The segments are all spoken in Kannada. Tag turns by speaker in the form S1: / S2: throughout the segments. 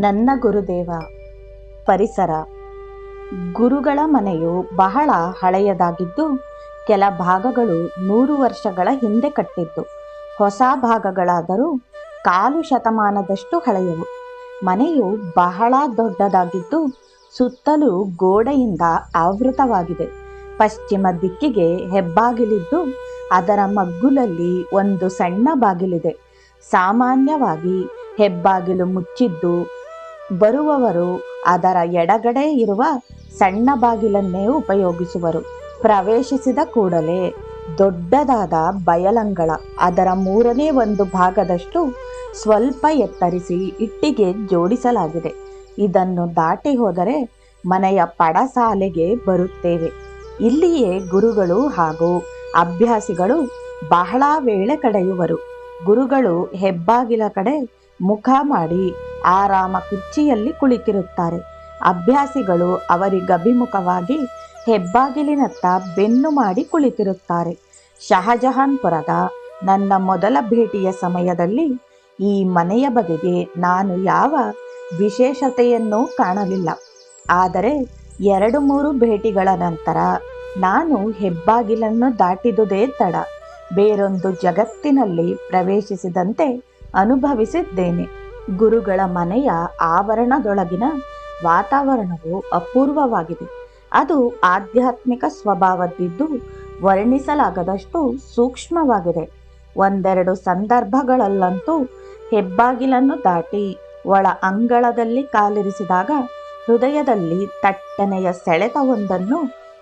S1: ನನ್ನ ಗುರುದೇವ, ಪರಿಸರ. ಗುರುಗಳ ಮನೆಯು ಬಹಳ ಹಳೆಯದಾಗಿದ್ದು, ಕೆಲ ಭಾಗಗಳು ನೂರು ವರ್ಷಗಳ ಹಿಂದೆ ಕಟ್ಟಿದ್ದು. ಹೊಸ ಭಾಗಗಳಾದರೂ ಕಾಲು ಶತಮಾನದಷ್ಟು ಹಳೆಯವು. ಮನೆಯು ಬಹಳ ದೊಡ್ಡದಾಗಿದ್ದು, ಸುತ್ತಲೂ ಗೋಡೆಯಿಂದ ಆವೃತವಾಗಿದೆ. ಪಶ್ಚಿಮ ದಿಕ್ಕಿಗೆ ಹೆಬ್ಬಾಗಿಲಿದ್ದು, ಅದರ ಮಗ್ಗುಲಲ್ಲಿ ಒಂದು ಸಣ್ಣ ಬಾಗಿಲಿದೆ. ಸಾಮಾನ್ಯವಾಗಿ ಹೆಬ್ಬಾಗಿಲು ಮುಚ್ಚಿದ್ದು ಬರುವವರು, ಅದರ ಎಡಗಡೆ ಇರುವ ಸಣ್ಣ ಬಾಗಿಲನ್ನೇ ಉಪಯೋಗಿಸುವರು. ಪ್ರವೇಶಿಸಿದ ಕೂಡಲೇ ದೊಡ್ಡದಾದ ಬಯಲಂಗಳ, ಅದರ ಮೂರನೇ ಒಂದು ಭಾಗದಷ್ಟು ಸ್ವಲ್ಪ ಎತ್ತರಿಸಿ ಇಟ್ಟಿಗೆ ಜೋಡಿಸಲಾಗಿದೆ. ಇದನ್ನು ದಾಟಿ ಹೋದರೆ ಮನೆಯ ಪಡಸಾಲೆಗೆ ಬರುತ್ತೇವೆ. ಇಲ್ಲಿಯೇ ಗುರುಗಳು ಹಾಗೂ ಅಭ್ಯಾಸಿಗಳು ಬಹಳ ವೇಳೆ ಕಡೆಯುವರು. ಗುರುಗಳು ಹೆಬ್ಬಾಗಿಲ ಕಡೆ ಮುಖ ಮಾಡಿ ಆರಾಮ ಕುರ್ಚಿಯಲ್ಲಿ ಕುಳಿತಿರುತ್ತಾರೆ. ಅಭ್ಯಾಸಿಗಳು ಅವರಿಗಭಿಮುಖವಾಗಿ ಹೆಬ್ಬಾಗಿಲಿನತ್ತ ಬೆನ್ನು ಮಾಡಿ ಕುಳಿತಿರುತ್ತಾರೆ. ಶಹಜಹಾನ್ಪುರದ ನನ್ನ ಮೊದಲ ಭೇಟಿಯ ಸಮಯದಲ್ಲಿ ಈ ಮನೆಯ ಬಗೆಗೆ ನಾನು ಯಾವ ವಿಶೇಷತೆಯನ್ನೂ ಕಾಣಲಿಲ್ಲ. ಆದರೆ ಎರಡು ಮೂರು ಭೇಟಿಗಳ ನಂತರ ನಾನು ಹೆಬ್ಬಾಗಿಲನ್ನು ದಾಟಿದುದೇ ತಡ. ಬೇರೊಂದು ಜಗತ್ತಿನಲ್ಲಿ ಪ್ರವೇಶಿಸಿದಂತೆ ಅನುಭವಿಸಿದ್ದೇನೆ. ಗುರುಗಳ ಮನೆಯ ಆವರಣದೊಳಗಿನ ವಾತಾವರಣವು ಅಪೂರ್ವವಾಗಿದೆ. ಅದು ಆಧ್ಯಾತ್ಮಿಕ ಸ್ವಭಾವದ್ದಿದ್ದು ವರ್ಣಿಸಲಾಗದಷ್ಟು ಸೂಕ್ಷ್ಮವಾಗಿದೆ. ಒಂದೆರಡು ಸಂದರ್ಭಗಳಲ್ಲಂತೂ ಹೆಬ್ಬಾಗಿಲನ್ನು ದಾಟಿ ಒಳ ಅಂಗಳದಲ್ಲಿ ಕಾಲಿರಿಸಿದಾಗ ಹೃದಯದಲ್ಲಿ ತಟ್ಟನೆಯ ಸೆಳೆತವೊಂದನ್ನು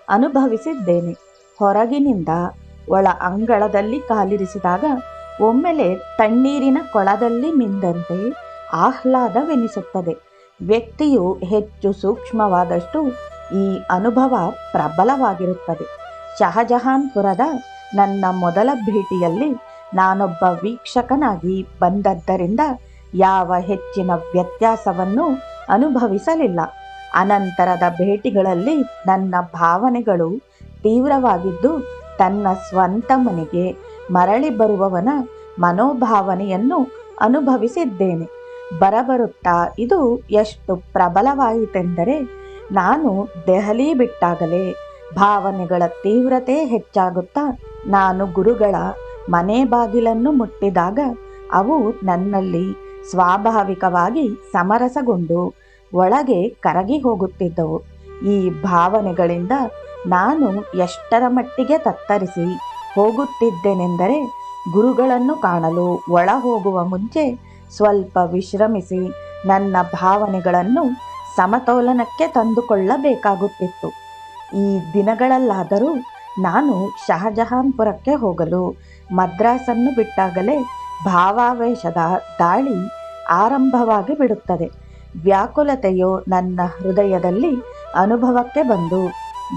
S1: ಅನುಭವಿಸಿದ್ದೇನೆ. ಹೊರಗಿನಿಂದ ಒಳ ಅಂಗಳದಲ್ಲಿ ಕಾಲಿರಿಸಿದಾಗ ಒಮ್ಮೆಲೆ ತಣ್ಣೀರಿನ ಕೊಳದಲ್ಲಿ ಮಿಂದಂತೆ ಆಹ್ಲಾದವೆನಿಸುತ್ತದೆ. ವ್ಯಕ್ತಿಯು ಹೆಚ್ಚು ಸೂಕ್ಷ್ಮವಾದಷ್ಟು ಈ ಅನುಭವ ಪ್ರಬಲವಾಗಿರುತ್ತದೆ. ಶಹಜಹಾನ್ಪುರದ ನನ್ನ ಮೊದಲ ಭೇಟಿಯಲ್ಲಿ ನಾನೊಬ್ಬ ವೀಕ್ಷಕನಾಗಿ ಬಂದದ್ದರಿಂದ ಯಾವ ಹೆಚ್ಚಿನ ವ್ಯತ್ಯಾಸವನ್ನು ಅನುಭವಿಸಲಿಲ್ಲ. ಅನಂತರದ ಭೇಟಿಗಳಲ್ಲಿ ನನ್ನ ಭಾವನೆಗಳು ತೀವ್ರವಾಗಿದ್ದು, ತನ್ನ ಸ್ವಂತ ಮನೆಗೆ ಮರಳಿ ಬರುವವನ ಮನೋಭಾವನೆಯನ್ನು ಅನುಭವಿಸಿದ್ದೇನೆ. ಬರಬರುತ್ತಾ? ಇದು ಎಷ್ಟು ಪ್ರಬಲವಾಯಿತೆಂದರೆ ನಾನು ದೆಹಲಿ ಬಿಟ್ಟಾಗಲೇ ಭಾವನೆಗಳ ತೀವ್ರತೆ ಹೆಚ್ಚಾಗುತ್ತಾ, ನಾನು ಗುರುಗಳ ಮನೆ ಬಾಗಿಲನ್ನು ಮುಟ್ಟಿದಾಗ ಅವು ನನ್ನಲ್ಲಿ ಸ್ವಾಭಾವಿಕವಾಗಿ ಸಮರಸಗೊಂಡು ಒಳಗೆ ಕರಗಿ ಹೋಗುತ್ತಿದ್ದವು. ಈ ಭಾವನೆಗಳಿಂದ ನಾನು ಎಷ್ಟರ ಮಟ್ಟಿಗೆ ತತ್ತರಿಸಿ ಹೋಗುತ್ತಿದ್ದೆನೆಂದರೆ ಗುರುಗಳನ್ನು ಕಾಣಲು ಒಳ ಹೋಗುವ ಮುಂಚೆ ಸ್ವಲ್ಪ ವಿಶ್ರಮಿಸಿ ನನ್ನ ಭಾವನೆಗಳನ್ನು ಸಮತೋಲನಕ್ಕೆ ತಂದುಕೊಳ್ಳಬೇಕಾಗುತ್ತಿತ್ತು. ಈ ದಿನಗಳಲ್ಲಾದರೂ ನಾನು ಶಹಜಹಾನ್ಪುರಕ್ಕೆ ಹೋಗಲು ಮದ್ರಾಸನ್ನು ಬಿಟ್ಟಾಗಲೇ ಭಾವಾವೇಶದ ದಾಳಿ ಆರಂಭವಾಗಿ ಬಿಡುತ್ತದೆ. ವ್ಯಾಕುಲತೆಯು ನನ್ನ ಹೃದಯದಲ್ಲಿ ಅನುಭವಕ್ಕೆ ಬಂದು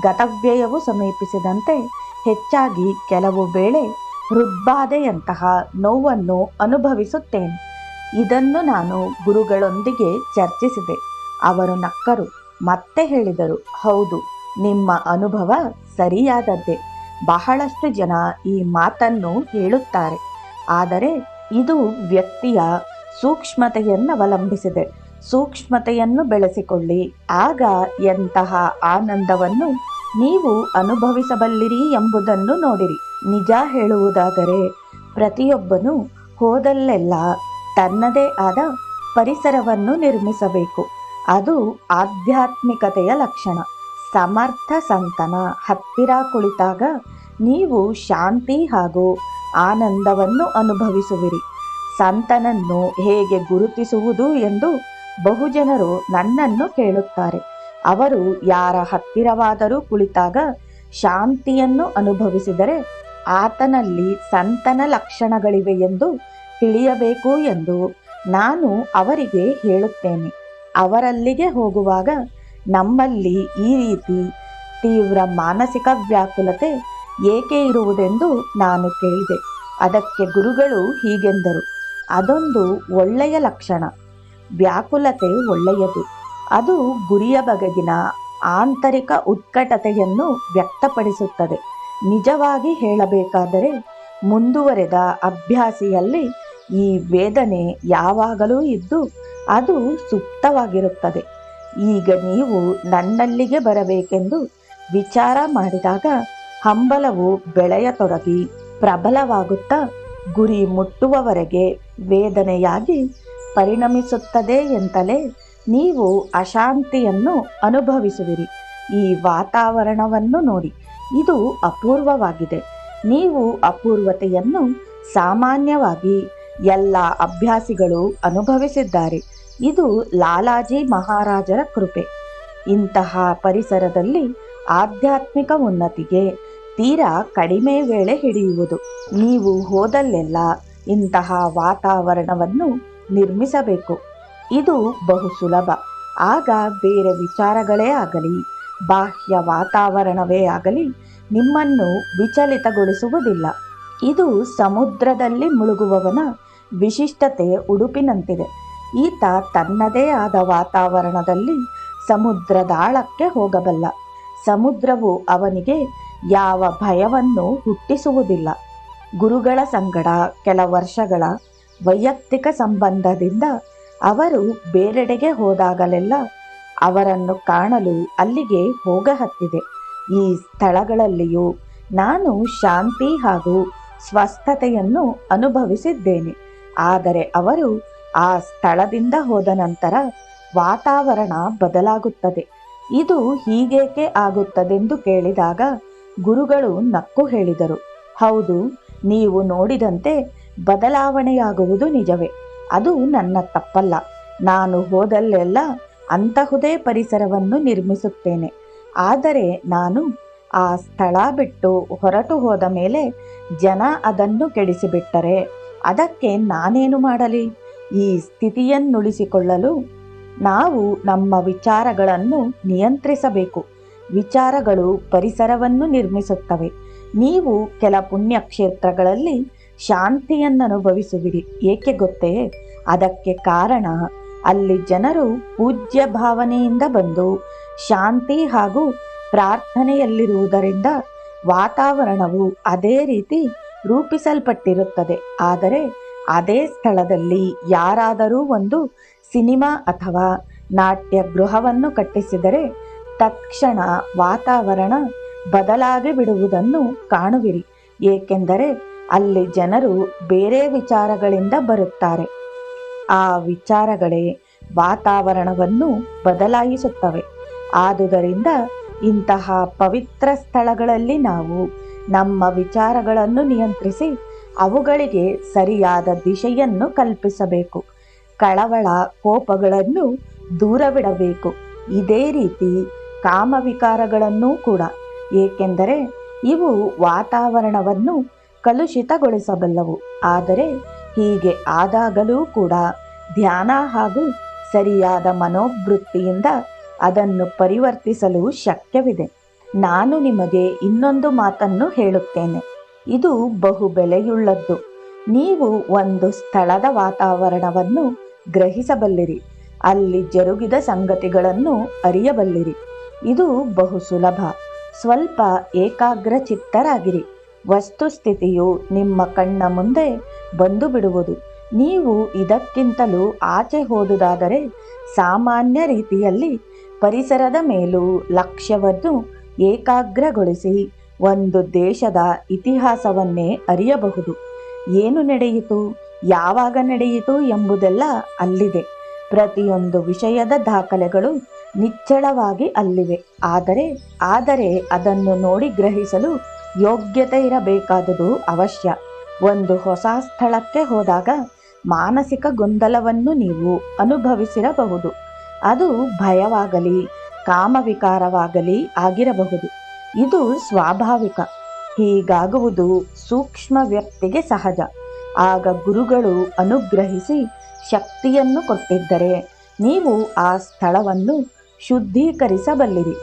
S1: ಗತವ್ಯಯವು ಸಮೀಪಿಸಿದಂತೆ ಹೆಚ್ಚಾಗಿ ಕೆಲವು ವೇಳೆ ಹೃದ್ಬಾಧೆಯಂತಹ ನೋವನ್ನು ಅನುಭವಿಸುತ್ತೇನೆ. ಇದನ್ನು ನಾನು ಗುರುಗಳೊಂದಿಗೆ ಚರ್ಚಿಸಿದೆ. ಅವರು ನಕ್ಕರು, ಮತ್ತೆ ಹೇಳಿದರು, ಹೌದು, ನಿಮ್ಮ ಅನುಭವ ಸರಿಯಾದದ್ದೇ. ಬಹಳಷ್ಟು ಜನ ಈ ಮಾತನ್ನು ಹೇಳುತ್ತಾರೆ. ಆದರೆ ಇದು ವ್ಯಕ್ತಿಯ ಸೂಕ್ಷ್ಮತೆಯನ್ನು ಅವಲಂಬಿಸಿದೆ. ಸೂಕ್ಷ್ಮತೆಯನ್ನು ಬೆಳೆಸಿಕೊಳ್ಳಿ. ಆಗ ಎಂತಹ ಆನಂದವನ್ನು ನೀವು ಅನುಭವಿಸಬಲ್ಲಿರಿ ಎಂಬುದನ್ನು ನೋಡಿರಿ. ನಿಜ ಹೇಳುವುದಾದರೆ, ಪ್ರತಿಯೊಬ್ಬನು ಹೋದಲ್ಲೆಲ್ಲ ತನ್ನದೇ ಆದ ಪರಿಸರವನ್ನು ನಿರ್ಮಿಸಬೇಕು. ಅದು ಆಧ್ಯಾತ್ಮಿಕತೆಯ ಲಕ್ಷಣ. ಸಮರ್ಥ ಸಂತನ ಹತ್ತಿರ ಕುಳಿತಾಗ ನೀವು ಶಾಂತಿ ಹಾಗೂ ಆನಂದವನ್ನು ಅನುಭವಿಸುವಿರಿ. ಸಂತನನ್ನು ಹೇಗೆ ಗುರುತಿಸುವುದು ಎಂದು ಬಹುಜನರು ನನ್ನನ್ನು ಕೇಳುತ್ತಾರೆ. ಅವರು ಯಾರ ಹತ್ತಿರವಾದರೂ ಕುಳಿತಾಗ ಶಾಂತಿಯನ್ನು ಅನುಭವಿಸಿದರೆ ಆತನಲ್ಲಿ ಸಂತನ ಲಕ್ಷಣಗಳಿವೆ ಎಂದು ತಿಳಿಯಬೇಕು ಎಂದು ನಾನು ಅವರಿಗೆ ಹೇಳುತ್ತೇನೆ. ಅವರಲ್ಲಿಗೆ ಹೋಗುವಾಗ ನಮ್ಮಲ್ಲಿ ಈ ರೀತಿ ತೀವ್ರ ಮಾನಸಿಕ ವ್ಯಾಕುಲತೆ ಏಕೆ ಇರುವುದೆಂದು ನಾನು ಕೇಳಿದೆ. ಅದಕ್ಕೆ ಗುರುಗಳು ಹೀಗೆಂದರು. ಅದೊಂದು ಒಳ್ಳೆಯ ಲಕ್ಷಣ. ವ್ಯಾಕುಲತೆ ಒಳ್ಳೆಯದು. ಅದು ಗುರಿಯ ಬಗೆಗಿನ ಆಂತರಿಕ ಉತ್ಕಟತೆಯನ್ನು ವ್ಯಕ್ತಪಡಿಸುತ್ತದೆ. ನಿಜವಾಗಿ ಹೇಳಬೇಕಾದರೆ ಮುಂದುವರೆದ ಅಭ್ಯಾಸಿಯಲ್ಲಿ ಈ ವೇದನೆ ಯಾವಾಗಲೂ ಇದ್ದು ಅದು ಸುಪ್ತವಾಗಿರುತ್ತದೆ. ಈಗ ನೀವು ನನ್ನಲ್ಲಿಗೆ ಬರಬೇಕೆಂದು ವಿಚಾರ ಮಾಡಿದಾಗ ಹಂಬಲವು ಬೆಳೆಯತೊಡಗಿ ಪ್ರಬಲವಾಗುತ್ತಾ ಗುರಿ ಮುಟ್ಟುವವರೆಗೆ ವೇದನೆಯಾಗಿ ಪರಿಣಮಿಸುತ್ತದೆ ಎಂತಲೇ ನೀವು ಅಶಾಂತಿಯನ್ನು ಅನುಭವಿಸುವಿರಿ. ಈ ವಾತಾವರಣವನ್ನು ನೋಡಿ, ಇದು ಅಪೂರ್ವವಾಗಿದೆ. ನೀವು ಅಪೂರ್ವತೆಯನ್ನು ಸಾಮಾನ್ಯವಾಗಿ ಎಲ್ಲ ಅಭ್ಯಾಸಿಗಳು ಅನುಭವಿಸಿದ್ದಾರೆ. ಇದು ಲಾಲಾಜಿ ಮಹಾರಾಜರ ಕೃಪೆ. ಇಂತಹ ಪರಿಸರದಲ್ಲಿ ಆಧ್ಯಾತ್ಮಿಕ ಉನ್ನತಿಗೆ ತೀರಾ ಕಡಿಮೆ ವೇಳೆ ಹಿಡಿಯುವುದು. ನೀವು ಹೋದಲ್ಲೆಲ್ಲ ಇಂತಹ ವಾತಾವರಣವನ್ನು ನಿರ್ಮಿಸಬೇಕು. ಇದು ಬಹು ಸುಲಭ. ಆಗ ಬೇರೆ ವಿಚಾರಗಳೇ ಆಗಲಿ, ಬಾಹ್ಯ ವಾತಾವರಣವೇ ಆಗಲಿ ನಿಮ್ಮನ್ನು ವಿಚಲಿತಗೊಳಿಸುವುದಿಲ್ಲ. ಇದು ಸಮುದ್ರದಲ್ಲಿ ಮುಳುಗುವವನ ವಿಶಿಷ್ಟತೆ ಉಡುಪಿನಂತಿದೆ. ಈತ ತನ್ನದೇ ಆದ ವಾತಾವರಣದಲ್ಲಿ ಸಮುದ್ರದಾಳಕ್ಕೆ ಹೋಗಬಲ್ಲ. ಸಮುದ್ರವು ಅವನಿಗೆ ಯಾವ ಭಯವನ್ನು ಹುಟ್ಟಿಸುವುದಿಲ್ಲ. ಗುರುಗಳ ಸಂಗಡ ಕೆಲ ವರ್ಷಗಳ ವೈಯಕ್ತಿಕ ಸಂಬಂಧದಿಂದ ಅವರು ಬೇರೆಡೆಗೆ ಹೋದಾಗಲೆಲ್ಲ ಅವರನ್ನು ಕಾಣಲು ಅಲ್ಲಿಗೆ ಹೋಗಹತ್ತಿದೆ. ಈ ಸ್ಥಳಗಳಲ್ಲಿಯೂ ನಾನು ಶಾಂತಿ ಹಾಗೂ ಸ್ವಸ್ಥತೆಯನ್ನು ಅನುಭವಿಸಿದ್ದೇನೆ. ಆದರೆ ಅವರು ಆ ಸ್ಥಳದಿಂದ ಹೋದ ನಂತರ ವಾತಾವರಣ ಬದಲಾಗುತ್ತದೆ. ಇದು ಹೀಗೇಕೆ ಆಗುತ್ತದೆಂದು ಕೇಳಿದಾಗ ಗುರುಗಳು ನಕ್ಕು ಹೇಳಿದರು. ಹೌದು, ನೀವು ನೋಡಿದಂತೆ ಬದಲಾವಣೆಯಾಗುವುದು ನಿಜವೇ. ಅದು ನನ್ನ ತಪ್ಪಲ್ಲ. ನಾನು ಹೋದಲ್ಲೆಲ್ಲ ಅಂತಹುದೇ ಪರಿಸರವನ್ನು ನಿರ್ಮಿಸುತ್ತೇನೆ. ಆದರೆ ನಾನು ಆ ಸ್ಥಳ ಬಿಟ್ಟು ಹೊರಟು ಹೋದ ಮೇಲೆ ಜನ ಅದನ್ನು ಕೆಡಿಸಿಬಿಟ್ಟರೆ ಅದಕ್ಕೆ ನಾನೇನು ಮಾಡಲಿ? ಈ ಸ್ಥಿತಿಯನ್ನುಳಿಸಿಕೊಳ್ಳಲು ನಾವು ನಮ್ಮ ವಿಚಾರಗಳನ್ನು ನಿಯಂತ್ರಿಸಬೇಕು. ವಿಚಾರಗಳು ಪರಿಸರವನ್ನು ನಿರ್ಮಿಸುತ್ತವೆ. ನೀವು ಕೆಲ ಪುಣ್ಯಕ್ಷೇತ್ರಗಳಲ್ಲಿ ಶಾಂತಿಯನ್ನು ಅನುಭವಿಸುವಿರಿ ಏಕೆ ಗೊತ್ತೇ? ಅದಕ್ಕೆ ಕಾರಣ ಅಲ್ಲಿ ಜನರು ಪೂಜ್ಯ ಭಾವನೆಯಿಂದ ಬಂದು ಶಾಂತಿ ಹಾಗೂ ಪ್ರಾರ್ಥನೆಯಲ್ಲಿರುವುದರಿಂದ ವಾತಾವರಣವು ಅದೇ ರೀತಿ ರೂಪಿಸಲ್ಪಟ್ಟಿರುತ್ತದೆ. ಆದರೆ ಅದೇ ಸ್ಥಳದಲ್ಲಿ ಯಾರಾದರೂ ಒಂದು ಸಿನಿಮಾ ಅಥವಾ ನಾಟ್ಯ ಗೃಹವನ್ನು ಕಟ್ಟಿಸಿದರೆ ತತ್ಕ್ಷಣ ವಾತಾವರಣ ಬದಲಾಗಿ ಬಿಡುವುದನ್ನು ಕಾಣುವಿರಿ. ಏಕೆಂದರೆ ಅಲ್ಲಿ ಜನರು ಬೇರೆ ವಿಚಾರಗಳಿಂದ ಬರುತ್ತಾರೆ. ಆ ವಿಚಾರಗಳೇ ವಾತಾವರಣವನ್ನು ಬದಲಾಯಿಸುತ್ತವೆ. ಆದುದರಿಂದ ಇಂತಹ ಪವಿತ್ರ ಸ್ಥಳಗಳಲ್ಲಿ ನಾವು ನಮ್ಮ ವಿಚಾರಗಳನ್ನು ನಿಯಂತ್ರಿಸಿ ಅವುಗಳಿಗೆ ಸರಿಯಾದ ದಿಶೆಯನ್ನು ಕಲ್ಪಿಸಬೇಕು. ಕಳವಳ ಕೋಪಗಳನ್ನು ದೂರವಿಡಬೇಕು. ಇದೇ ರೀತಿ ಕಾಮವಿಕಾರಗಳನ್ನೂ ಕೂಡ. ಏಕೆಂದರೆ ಇವು ವಾತಾವರಣವನ್ನು ಕಲುಷಿತಗೊಳಿಸಬಲ್ಲವು. ಆದರೆ ಹೀಗೆ ಆದಾಗಲೂ ಕೂಡ ಧ್ಯಾನ ಹಾಗೂ ಸರಿಯಾದ ಮನೋವೃತ್ತಿಯಿಂದ ಅದನ್ನು ಪರಿವರ್ತಿಸಲು ಶಕ್ಯವಿದೆ. ನಾನು ನಿಮಗೆ ಇನ್ನೊಂದು ಮಾತನ್ನು ಹೇಳುತ್ತೇನೆ. ಇದು ಬಹು ಬೆಲೆಯುಳ್ಳದ್ದು. ನೀವು ಒಂದು ಸ್ಥಳದ ವಾತಾವರಣವನ್ನು ಗ್ರಹಿಸಬಲ್ಲಿರಿ. ಅಲ್ಲಿ ಜರುಗಿದ ಸಂಗತಿಗಳನ್ನು ಅರಿಯಬಲ್ಲಿರಿ. ಇದು ಬಹು ಸುಲಭ. ಸ್ವಲ್ಪ ಏಕಾಗ್ರ ಚಿತ್ತರಾಗಿರಿ ವಸ್ತುಸ್ಥಿತಿಯು ನಿಮ್ಮ ಕಣ್ಣ ಮುಂದೆ ಬಂದು ಬಿಡುವುದು ನೀವು ಇದಕ್ಕಿಂತಲೂ ಆಚೆ ಹೋದುದಾದರೆ ಸಾಮಾನ್ಯ ರೀತಿಯಲ್ಲಿ ಪರಿಸರದ ಮೇಲೂ ಲಕ್ಷ್ಯವನ್ನು ಏಕಾಗ್ರಗೊಳಿಸಿ ಒಂದು ದೇಶದ ಇತಿಹಾಸವನ್ನೇ ಅರಿಯಬಹುದು. ಏನು ನಡೆಯಿತು, ಯಾವಾಗ ನಡೆಯಿತು ಎಂಬುದೆಲ್ಲ ಅಲ್ಲಿದೆ. ಪ್ರತಿಯೊಂದು ವಿಷಯದ ದಾಖಲೆಗಳು ನಿಚ್ಚಳವಾಗಿ ಅಲ್ಲಿವೆ. ಆದರೆ ಆದರೆ ಅದನ್ನು ನೋಡಿ ಗ್ರಹಿಸಲು ಯೋಗ್ಯತೆ ಇರಬೇಕಾದುದು ಅವಶ್ಯ. ಒಂದು ಹೊಸ ಸ್ಥಳಕ್ಕೆ ಹೋದಾಗ ಮಾನಸಿಕ ಗೊಂದಲವನ್ನು ನೀವು ಅನುಭವಿಸಿರಬಹುದು. ಅದು ಭಯವಾಗಲಿ, ಕಾಮವಿಕಾರವಾಗಲಿ ಆಗಿರಬಹುದು. ಇದು ಸ್ವಾಭಾವಿಕ. ಹೀಗಾಗುವುದು ಸೂಕ್ಷ್ಮ ವ್ಯಕ್ತಿಗೆ ಸಹಜ. ಆಗ ಗುರುಗಳು ಅನುಗ್ರಹಿಸಿ ಶಕ್ತಿಯನ್ನು ಕೊಟ್ಟಿದ್ದರೆ ನೀವು ಆ ಸ್ಥಳವನ್ನು ಶುದ್ಧೀಕರಿಸಬಲ್ಲಿರಿ.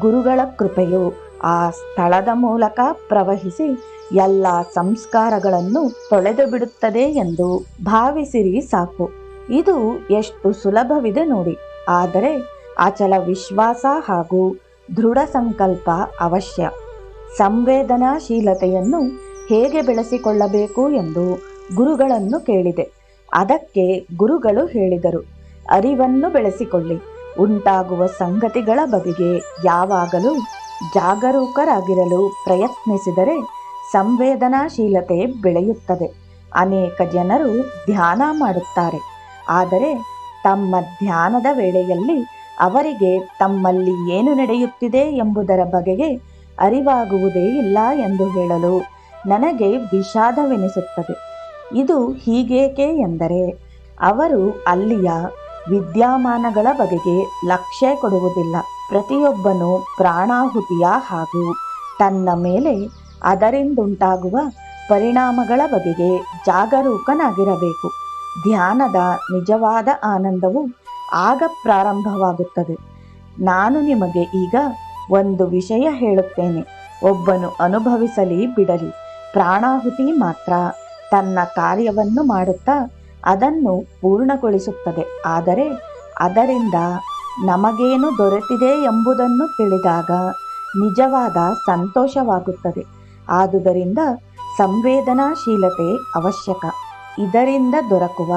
S1: ಗುರುಗಳ ಕೃಪೆಯು ಆ ಸ್ಥಳದ ಮೂಲಕ ಪ್ರವಹಿಸಿ ಎಲ್ಲ ಸಂಸ್ಕಾರಗಳನ್ನು ತೊಳೆದು ಬಿಡುತ್ತದೆ ಎಂದು ಭಾವಿಸಿರಿ ಸಾಕು. ಇದು ಎಷ್ಟು ಸುಲಭವಿದೆ ನೋಡಿ. ಆದರೆ ಆಚಲ ವಿಶ್ವಾಸ ಹಾಗೂ ದೃಢ ಸಂಕಲ್ಪ ಅವಶ್ಯ. ಸಂವೇದನಾಶೀಲತೆಯನ್ನು ಹೇಗೆ ಬೆಳೆಸಿಕೊಳ್ಳಬೇಕು ಎಂದು ಗುರುಗಳನ್ನು ಕೇಳಿದೆ. ಅದಕ್ಕೆ ಗುರುಗಳು ಹೇಳಿದರು, ಅರಿವನ್ನು ಬೆಳೆಸಿಕೊಳ್ಳಿ. ಉಂಟಾಗುವ ಸಂಗತಿಗಳ ಬಗೆಗೆ ಯಾವಾಗಲೂ ಜಾಗರೂಕರಾಗಿರಲು ಪ್ರಯತ್ನಿಸಿದರೆ ಸಂವೇದನಾಶೀಲತೆ ಬೆಳೆಯುತ್ತದೆ. ಅನೇಕ ಜನರು ಧ್ಯಾನ ಮಾಡುತ್ತಾರೆ. ಆದರೆ ತಮ್ಮ ಧ್ಯಾನದ ವೇಳೆಯಲ್ಲಿ ಅವರಿಗೆ ತಮ್ಮಲ್ಲಿ ಏನು ನಡೆಯುತ್ತಿದೆ ಎಂಬುದರ ಬಗೆಗೆ ಅರಿವಾಗುವುದೇ ಇಲ್ಲ ಎಂದು ಹೇಳಲು ನನಗೆ ವಿಷಾದವೆನಿಸುತ್ತದೆ. ಇದು ಹೀಗೇಕೆ ಎಂದರೆ, ಅವರು ಅಲ್ಲಿಯ ವಿದ್ಯಮಾನಗಳ ಬಗೆಗೆ ಲಕ್ಷ್ಯ ಕೊಡುವುದಿಲ್ಲ. ಪ್ರತಿಯೊಬ್ಬನು ಪ್ರಾಣಾಹುತಿಯ ಹಾಗೂ ತನ್ನ ಮೇಲೆ ಅದರಿಂದುಂಟಾಗುವ ಪರಿಣಾಮಗಳ ಬಗೆಗೆ ಜಾಗರೂಕನಾಗಿರಬೇಕು. ಧ್ಯಾನದ ನಿಜವಾದ ಆನಂದವು ಆಗ ಪ್ರಾರಂಭವಾಗುತ್ತದೆ. ನಾನು ನಿಮಗೆ ಈಗ ಒಂದು ವಿಷಯ ಹೇಳುತ್ತೇನೆ. ಒಬ್ಬನು ಅನುಭವಿಸಲಿ ಬಿಡಲಿ. ಪ್ರಾಣಾಹುತಿ ಮಾತ್ರ ತನ್ನ ಕಾರ್ಯವನ್ನು ಮಾಡುತ್ತಾ ಅದನ್ನು ಪೂರ್ಣಗೊಳಿಸುತ್ತದೆ. ಆದರೆ ಅದರಿಂದ ನಮಗೇನು ದೊರೆತಿದೆ ಎಂಬುದನ್ನು ತಿಳಿದಾಗ ನಿಜವಾದ ಸಂತೋಷವಾಗುತ್ತದೆ. ಆದುದರಿಂದ ಸಂವೇದನಾಶೀಲತೆ ಅವಶ್ಯಕ. ಇದರಿಂದ ದೊರಕುವ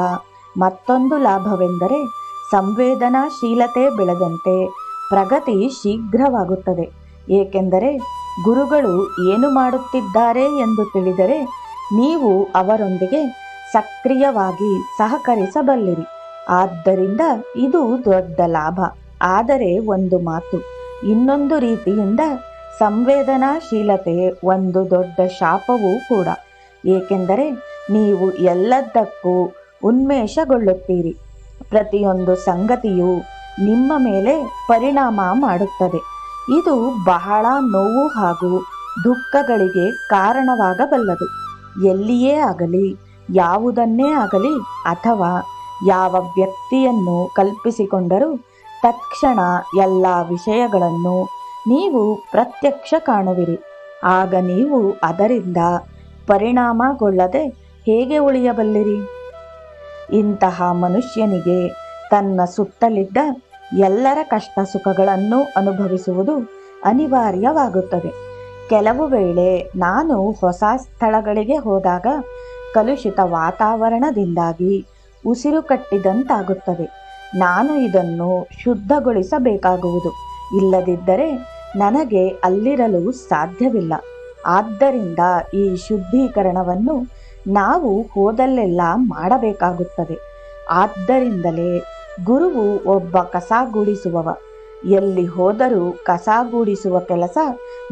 S1: ಮತ್ತೊಂದು ಲಾಭವೆಂದರೆ ಸಂವೇದನಾಶೀಲತೆ ಬೆಳೆದಂತೆ ಪ್ರಗತಿ ಶೀಘ್ರವಾಗುತ್ತದೆ. ಏಕೆಂದರೆ ಗುರುಗಳು ಏನು ಮಾಡುತ್ತಿದ್ದಾರೆ ಎಂದು ತಿಳಿದರೆ ನೀವು ಅವರೊಂದಿಗೆ ಸಕ್ರಿಯವಾಗಿ ಸಹಕರಿಸಬಲ್ಲಿರಿ. ಆದ್ದರಿಂದ ಇದು ದೊಡ್ಡ ಲಾಭ. ಆದರೆ ಒಂದು ಮಾತು, ಇನ್ನೊಂದು ರೀತಿಯಿಂದ ಸಂವೇದನಾಶೀಲತೆ ಒಂದು ದೊಡ್ಡ ಶಾಪವೂ ಕೂಡ. ಏಕೆಂದರೆ ನೀವು ಎಲ್ಲದಕ್ಕೂ ಉನ್ಮೇಷಗೊಳ್ಳುತ್ತೀರಿ. ಪ್ರತಿಯೊಂದು ಸಂಗತಿಯು ನಿಮ್ಮ ಮೇಲೆ ಪರಿಣಾಮ ಮಾಡುತ್ತದೆ. ಇದು ಬಹಳ ನೋವು ಹಾಗೂ ದುಃಖಗಳಿಗೆ ಕಾರಣವಾಗಬಲ್ಲದು. ಎಲ್ಲಿಯೇ ಆಗಲಿ, ಯಾವುದನ್ನೇ ಆಗಲಿ ಅಥವಾ ಯಾವ ವ್ಯಕ್ತಿಯನ್ನು ಕಲ್ಪಿಸಿಕೊಂಡರೂ ತಕ್ಷಣ ಎಲ್ಲ ವಿಷಯಗಳನ್ನು ನೀವು ಪ್ರತ್ಯಕ್ಷ ಕಾಣುವಿರಿ. ಆಗ ನೀವು ಅದರಿಂದ ಪರಿಣಾಮಗೊಳ್ಳದೆ ಹೇಗೆ ಉಳಿಯಬಲ್ಲಿರಿ? ಇಂತಹ ಮನುಷ್ಯನಿಗೆ ತನ್ನ ಸುತ್ತಲಿದ್ದ ಎಲ್ಲರ ಕಷ್ಟ ಸುಖಗಳನ್ನು ಅನುಭವಿಸುವುದು ಅನಿವಾರ್ಯವಾಗುತ್ತದೆ. ಕೆಲವು ವೇಳೆ ನಾನು ಹೊಸ ಸ್ಥಳಗಳಿಗೆ ಹೋದಾಗ ಕಲುಷಿತ ವಾತಾವರಣದಿಂದಾಗಿ ಉಸಿರು ಕಟ್ಟಿದಂತಾಗುತ್ತದೆ. ನಾನು ಇದನ್ನು ಶುದ್ಧಗೊಳಿಸಬೇಕಾಗುವುದು. ಇಲ್ಲದಿದ್ದರೆ ನನಗೆ ಅಲ್ಲಿರಲು ಸಾಧ್ಯವಿಲ್ಲ. ಆದ್ದರಿಂದ ಈ ಶುದ್ಧೀಕರಣವನ್ನು ನಾವು ಹೋದಲ್ಲೆಲ್ಲ ಮಾಡಬೇಕಾಗುತ್ತದೆ. ಆದ್ದರಿಂದಲೇ ಗುರುವು ಒಬ್ಬ ಕಸಗೂಡಿಸುವವ ಎಲ್ಲಿ ಹೋದರೂ ಕಸಗೂಡಿಸುವ ಕೆಲಸ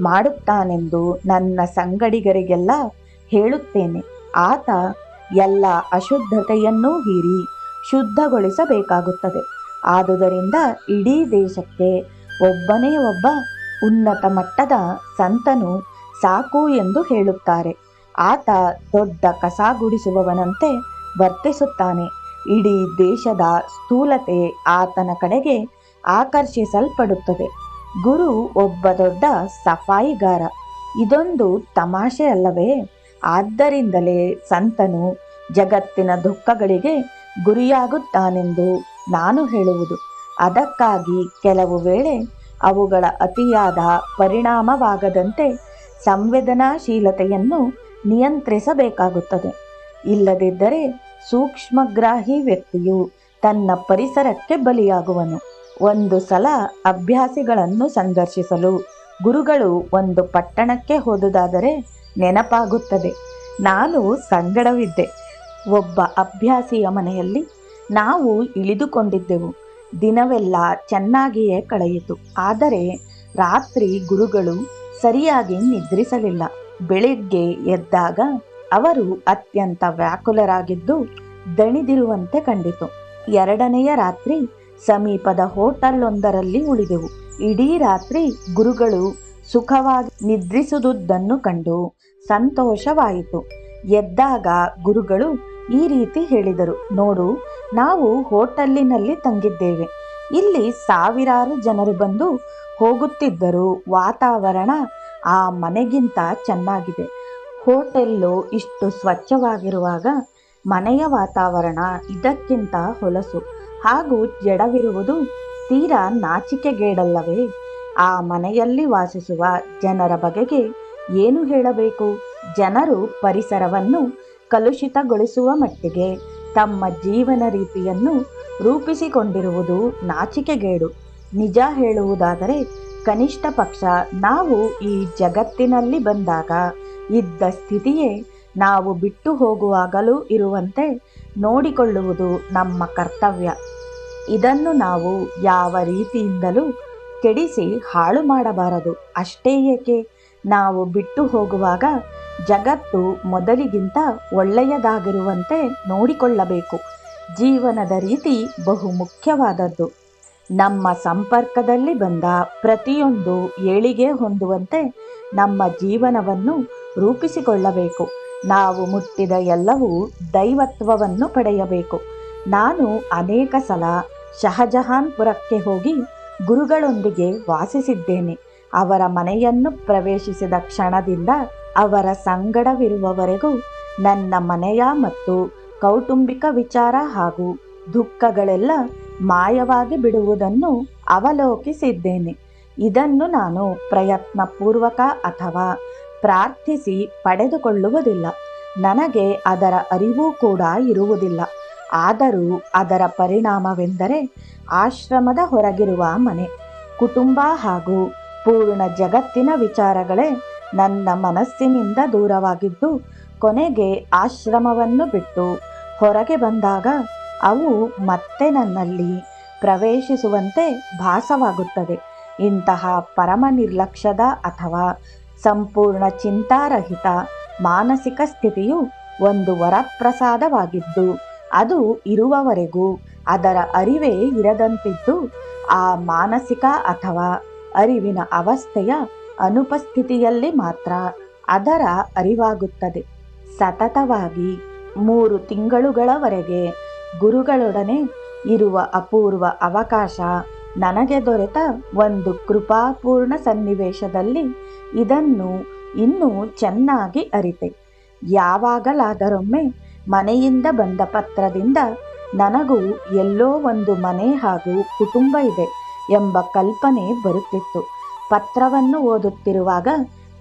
S1: ಮಾಡುತ್ತಾನೆಂದು ನನ್ನ ಸಂಗಡಿಗರಿಗೆಲ್ಲ ಹೇಳುತ್ತೇನೆ. ಆತ ಎಲ್ಲ ಅಶುದ್ಧತೆಯನ್ನೂ ಹೀರಿ ಶುದ್ಧಗೊಳಿಸಬೇಕಾಗುತ್ತದೆ. ಆದುದರಿಂದ ಇಡೀ ದೇಶಕ್ಕೆ ಒಬ್ಬನೇ ಒಬ್ಬ ಉನ್ನತ ಮಟ್ಟದ ಸಂತನು ಸಾಕು ಎಂದು ಹೇಳುತ್ತಾರೆ. ಆತ ದೊಡ್ಡ ಕಸ ಗುಡಿಸುವವನಂತೆ ವರ್ತಿಸುತ್ತಾನೆ. ಇಡೀ ದೇಶದ ಸ್ಥೂಲತೆ ಆತನ ಕಡೆಗೆ ಆಕರ್ಷಿಸಲ್ಪಡುತ್ತದೆ. ಗುರು ಒಬ್ಬ ದೊಡ್ಡ ಸಫಾಯಿಗಾರ. ಇದೊಂದು ತಮಾಷೆ ಅಲ್ಲವೇ? ಆದ್ದರಿಂದಲೇ ಸಂತನು ಜಗತ್ತಿನ ದುಃಖಗಳಿಗೆ ಗುರಿಯಾಗುತ್ತಾನೆಂದು ನಾನು ಹೇಳುವುದು. ಅದಕ್ಕಾಗಿ ಕೆಲವು ವೇಳೆ ಅವುಗಳ ಅತಿಯಾದ ಪರಿಣಾಮವಾಗದಂತೆ ಸಂವೇದನಾಶೀಲತೆಯನ್ನು ನಿಯಂತ್ರಿಸಬೇಕಾಗುತ್ತದೆ. ಇಲ್ಲದಿದ್ದರೆ ಸೂಕ್ಷ್ಮಗ್ರಾಹಿ ವ್ಯಕ್ತಿಯು ತನ್ನ ಪರಿಸರಕ್ಕೆ ಬಲಿಯಾಗುವನು. ಒಂದು ಸಲ ಅಭ್ಯಾಸಿಗಳನ್ನು ಸಂದರ್ಶಿಸಲು ಗುರುಗಳು ಒಂದು ಪಟ್ಟಣಕ್ಕೆ ಹೋದುದಾದರೆ ನೆನಪಾಗುತ್ತದೆ. ನಾನು ಸಂಗಡವಿದ್ದೆ. ಒಬ್ಬ ಅಭ್ಯಾಸಿಯ ಮನೆಯಲ್ಲಿ ನಾವು ಇಳಿದುಕೊಂಡಿದ್ದೆವು. ದಿನವೆಲ್ಲ ಚೆನ್ನಾಗಿಯೇ ಕಳೆಯಿತು. ಆದರೆ ರಾತ್ರಿ ಗುರುಗಳು ಸರಿಯಾಗಿ ನಿದ್ರಿಸಲಿಲ್ಲ. ಬೆಳಿಗ್ಗೆ ಎದ್ದಾಗ ಅವರು ಅತ್ಯಂತ ವ್ಯಾಕುಲರಾಗಿದ್ದು ದಣಿದಿರುವಂತೆ ಕಂಡಿತು. ಎರಡನೆಯ ರಾತ್ರಿ ಸಮೀಪದ ಹೋಟಲ್ಲೊಂದರಲ್ಲಿ ಉಳಿದೆವು. ಇಡೀ ರಾತ್ರಿ ಗುರುಗಳು ಸುಖವಾಗಿ ನಿದ್ರಿಸುವುದನ್ನು ಕಂಡು ಸಂತೋಷವಾಯಿತು. ಎದ್ದಾಗ ಗುರುಗಳು ಈ ರೀತಿ ಹೇಳಿದರು, ನೋಡು, ನಾವು ಹೋಟೆಲ್ಲಿನಲ್ಲಿ ತಂಗಿದ್ದೇವೆ. ಇಲ್ಲಿ ಸಾವಿರಾರು ಜನರು ಬಂದು ಹೋಗುತ್ತಿದ್ದರು ವಾತಾವರಣ ಆ ಮನೆಗಿಂತ ಚೆನ್ನಾಗಿದೆ. ಹೋಟೆಲ್ಲು ಇಷ್ಟು ಸ್ವಚ್ಛವಾಗಿರುವಾಗ ಮನೆಯ ವಾತಾವರಣ ಇದಕ್ಕಿಂತ ಹೊಲಸು. ಹಾಗೂ ಜಡವಿರುವುದು ತೀರಾ ನಾಚಿಕೆಗೇಡಲ್ಲವೇ? ಆ ಮನೆಯಲ್ಲಿ ವಾಸಿಸುವ ಜನರ ಬಗೆಗೆ ಏನು ಹೇಳಬೇಕು? ಜನರು ಪರಿಸರವನ್ನು ಕಲುಷಿತಗೊಳಿಸುವ ಮಟ್ಟಿಗೆ ತಮ್ಮ ಜೀವನ ರೀತಿಯನ್ನು ರೂಪಿಸಿಕೊಂಡಿರುವುದು ನಾಚಿಕೆಗೇಡು. ನಿಜ ಹೇಳುವುದಾದರೆ ಕನಿಷ್ಠ ಪಕ್ಷ ನಾವು ಈ ಜಗತ್ತಿನಲ್ಲಿ ಬಂದಾಗ ಇದ್ದ ಸ್ಥಿತಿಯೇ ನಾವು ಬಿಟ್ಟು ಹೋಗುವಾಗಲೂ ಇರುವಂತೆ ನೋಡಿಕೊಳ್ಳುವುದು ನಮ್ಮ ಕರ್ತವ್ಯ. ಇದನ್ನು ನಾವು ಯಾವ ರೀತಿಯಿಂದಲೂ ಕೆಡಿಸಿ ಹಾಳು ಮಾಡಬಾರದು. ಅಷ್ಟೇ ಏಕೆ? ನಾವು ಬಿಟ್ಟು ಹೋಗುವಾಗ ಜಗತ್ತು ಮೊದಲಿಗಿಂತ ಒಳ್ಳೆಯದಾಗಿರುವಂತೆ ನೋಡಿಕೊಳ್ಳಬೇಕು. ಜೀವನದ ರೀತಿ ಬಹು ಮುಖ್ಯವಾದದ್ದು. ನಮ್ಮ ಸಂಪರ್ಕದಲ್ಲಿ ಬಂದ ಪ್ರತಿಯೊಂದು ಏಳಿಗೆ ಹೊಂದುವಂತೆ ನಮ್ಮ ಜೀವನವನ್ನು ರೂಪಿಸಿಕೊಳ್ಳಬೇಕು. ನಾವು ಮುಟ್ಟಿದ ಎಲ್ಲವೂ ದೈವತ್ವವನ್ನು ಪಡೆಯಬೇಕು. ನಾನು ಅನೇಕ ಸಲ ಶಹಜಹಾನ್ಪುರಕ್ಕೆ ಹೋಗಿ ಗುರುಗಳೊಂದಿಗೆ ವಾಸಿಸಿದ್ದೇನೆ. ಅವರ ಮನೆಯನ್ನು ಪ್ರವೇಶಿಸಿದ ಕ್ಷಣದಿಂದ ಅವರ ಸಂಗಡವಿರುವವರೆಗೂ ನನ್ನ ಮನೆಯ ಮತ್ತು ಕೌಟುಂಬಿಕ ವಿಚಾರ ಹಾಗೂ ದುಃಖಗಳೆಲ್ಲ ಮಾಯವಾಗಿ ಬಿಡುವುದನ್ನು ಅವಲೋಕಿಸಿದ್ದೇನೆ. ಇದನ್ನು ನಾನು ಪ್ರಯತ್ನಪೂರ್ವಕ ಅಥವಾ ಪ್ರಾರ್ಥಿಸಿ ಪಡೆದುಕೊಳ್ಳುವುದಿಲ್ಲ. ನನಗೆ ಅದರ ಅರಿವು ಕೂಡ ಇರುವುದಿಲ್ಲ. ಆದರೂ ಅದರ ಪರಿಣಾಮವೆಂದರೆ ಆಶ್ರಮದ ಹೊರಗಿರುವ ಮನೆ. ಕುಟುಂಬ ಹಾಗೂ ಪೂರ್ಣ ಜಗತ್ತಿನ ವಿಚಾರಗಳೇ ನನ್ನ ಮನಸ್ಸಿನಿಂದ ದೂರವಾಗಿದ್ದು, ಕೊನೆಗೆ ಆಶ್ರಮವನ್ನು ಬಿಟ್ಟು ಹೊರಗೆ ಬಂದಾಗ ಅವು ಮತ್ತೆ ನನ್ನಲ್ಲಿ ಪ್ರವೇಶಿಸುವಂತೆ ಭಾಸವಾಗುತ್ತದೆ. ಇಂತಹ ಪರಮ ನಿರ್ಲಕ್ಷ್ಯದ ಅಥವಾ ಸಂಪೂರ್ಣ ಚಿಂತಾರಹಿತ ಮಾನಸಿಕ ಸ್ಥಿತಿಯು ಒಂದು ವರಪ್ರಸಾದವಾಗಿದ್ದು, ಅದು ಇರುವವರೆಗೂ ಅದರ ಅರಿವೇ ಇರದಂತಿದ್ದು, ಆ ಮಾನಸಿಕ ಅಥವಾ ಅರಿವಿನ ಅವಸ್ಥೆಯ ಅನುಪಸ್ಥಿತಿಯಲ್ಲಿ ಮಾತ್ರ ಅದರ ಅರಿವಾಗುತ್ತದೆ. ಸತತವಾಗಿ ಮೂರು ತಿಂಗಳುಗಳವರೆಗೆ ಗುರುಗಳೊಡನೆ ಇರುವ ಅಪೂರ್ವ ಅವಕಾಶ ನನಗೆ ದೊರೆತ ಒಂದು ಕೃಪಾಪೂರ್ಣ ಸನ್ನಿವೇಶದಲ್ಲಿ ಇದನ್ನು ಇನ್ನೂ ಚೆನ್ನಾಗಿ ಅರಿತೆ. ಯಾವಾಗಲಾದರೊಮ್ಮೆ ಮನೆಯಿಂದ ಬಂದ ಪತ್ರದಿಂದ ನನಗೂ ಎಲ್ಲೋ ಒಂದು ಮನೆ ಹಾಗೂ ಕುಟುಂಬ ಇದೆ ಎಂಬ ಕಲ್ಪನೆ ಬರುತ್ತಿತ್ತು. ಪತ್ರವನ್ನು ಓದುತ್ತಿರುವಾಗ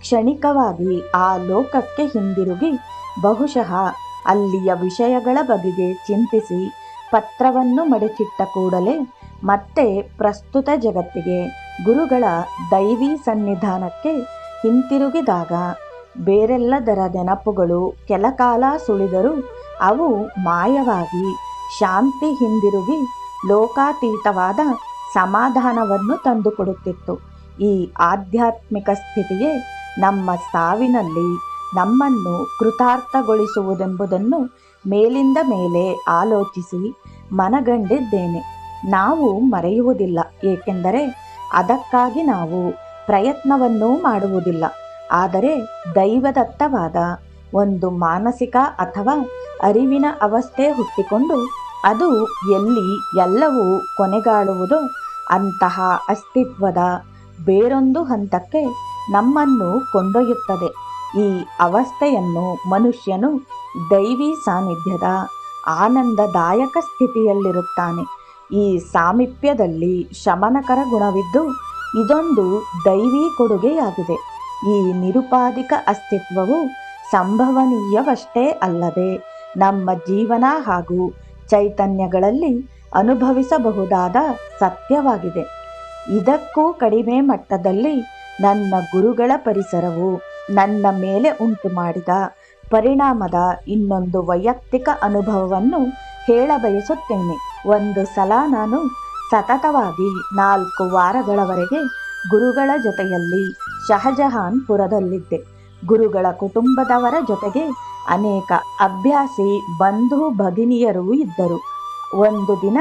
S1: ಕ್ಷಣಿಕವಾಗಿ ಆ ಲೋಕಕ್ಕೆ ಹಿಂದಿರುಗಿ ಬಹುಶಃ ಅಲ್ಲಿಯ ವಿಷಯಗಳ ಬಗೆಗೆ ಚಿಂತಿಸಿ ಪತ್ರವನ್ನು ಮಡಚಿಟ್ಟ ಕೂಡಲೇ ಮತ್ತೆ ಪ್ರಸ್ತುತ ಜಗತ್ತಿಗೆ ಗುರುಗಳ ದೈವಿ ಸನ್ನಿಧಾನಕ್ಕೆ ಹಿಂತಿರುಗಿದಾಗ ಬೇರೆಲ್ಲದರ ನೆನಪುಗಳು ಕೆಲಕಾಲ ಸುಳಿದರೂ ಅವು ಮಾಯವಾಗಿ ಶಾಂತಿ ಹಿಂದಿರುಗಿ ಲೋಕಾತೀತವಾದ ಸಮಾಧಾನವನ್ನು ತಂದುಕೊಡುತ್ತಿತ್ತು. ಈ ಆಧ್ಯಾತ್ಮಿಕ ಸ್ಥಿತಿಯೇ ನಮ್ಮ ಸಾವಿನಲ್ಲಿ ನಮ್ಮನ್ನು ಕೃತಾರ್ಥಗೊಳಿಸುವುದೆಂಬುದನ್ನು ಮೇಲಿಂದ ಮೇಲೆ ಆಲೋಚಿಸಿ ಮನಗಂಡಿದ್ದೇನೆ. ನಾವು ಮರೆಯುವುದಿಲ್ಲ, ಏಕೆಂದರೆ ಅದಕ್ಕಾಗಿ ನಾವು ಪ್ರಯತ್ನವನ್ನೂ ಮಾಡುವುದಿಲ್ಲ. ಆದರೆ ದೈವದತ್ತವಾದ ಒಂದು ಮಾನಸಿಕ ಅಥವಾ ಅರಿವಿನ ಅವಸ್ಥೆ ಹುಟ್ಟಿಕೊಂಡು ಅದು ಎಲ್ಲಿ ಎಲ್ಲವೂ ಕೊನೆಗಾಳುವುದೋ ಅಂತಹ ಅಸ್ತಿತ್ವದ ಬೇರೊಂದು ಹಂತಕ್ಕೆ ನಮ್ಮನ್ನು ಕೊಂಡೊಯ್ಯುತ್ತದೆ. ಈ ಅವಸ್ಥೆಯನ್ನು ಮನುಷ್ಯನು ದೈವಿ ಸಾನ್ನಿಧ್ಯದ ಆನಂದದಾಯಕ ಸ್ಥಿತಿಯಲ್ಲಿರುತ್ತಾನೆ. ಈ ಸಾಮೀಪ್ಯದಲ್ಲಿ ಶಮನಕರ ಗುಣವಿದ್ದು ಇದೊಂದು ದೈವಿ ಕೊಡುಗೆಯಾಗಿದೆ. ಈ ನಿರುಪಾದಿಕ ಅಸ್ತಿತ್ವವು ಸಂಭವನೀಯವಷ್ಟೇ ಅಲ್ಲದೆ ನಮ್ಮ ಜೀವನ ಹಾಗೂ ಚೈತನ್ಯಗಳಲ್ಲಿ ಅನುಭವಿಸಬಹುದಾದ ಸತ್ಯವಾಗಿದೆ. ಇದಕ್ಕೂ ಕಡಿಮೆ ಮಟ್ಟದಲ್ಲಿ ನನ್ನ ಗುರುಗಳ ಪರಿಸರವು ನನ್ನ ಮೇಲೆ ಉಂಟು ಮಾಡಿದ ಪರಿಣಾಮದ ಇನ್ನೊಂದು ವೈಯಕ್ತಿಕ ಅನುಭವವನ್ನು ಹೇಳಬಯಸುತ್ತೇನೆ ಒಂದು ಸಲ ನಾನು ಸತತವಾಗಿ ನಾಲ್ಕು ವಾರಗಳವರೆಗೆ ಗುರುಗಳ ಜೊತೆಯಲ್ಲಿ ಶಹಜಹಾನ್ಪುರದಲ್ಲಿದ್ದೆ. ಗುರುಗಳ ಕುಟುಂಬದವರ ಜೊತೆಗೆ ಅನೇಕ ಅಭ್ಯಾಸಿ ಬಂಧು ಭಗಿನಿಯರೂ ಇದ್ದರು. ಒಂದು ದಿನ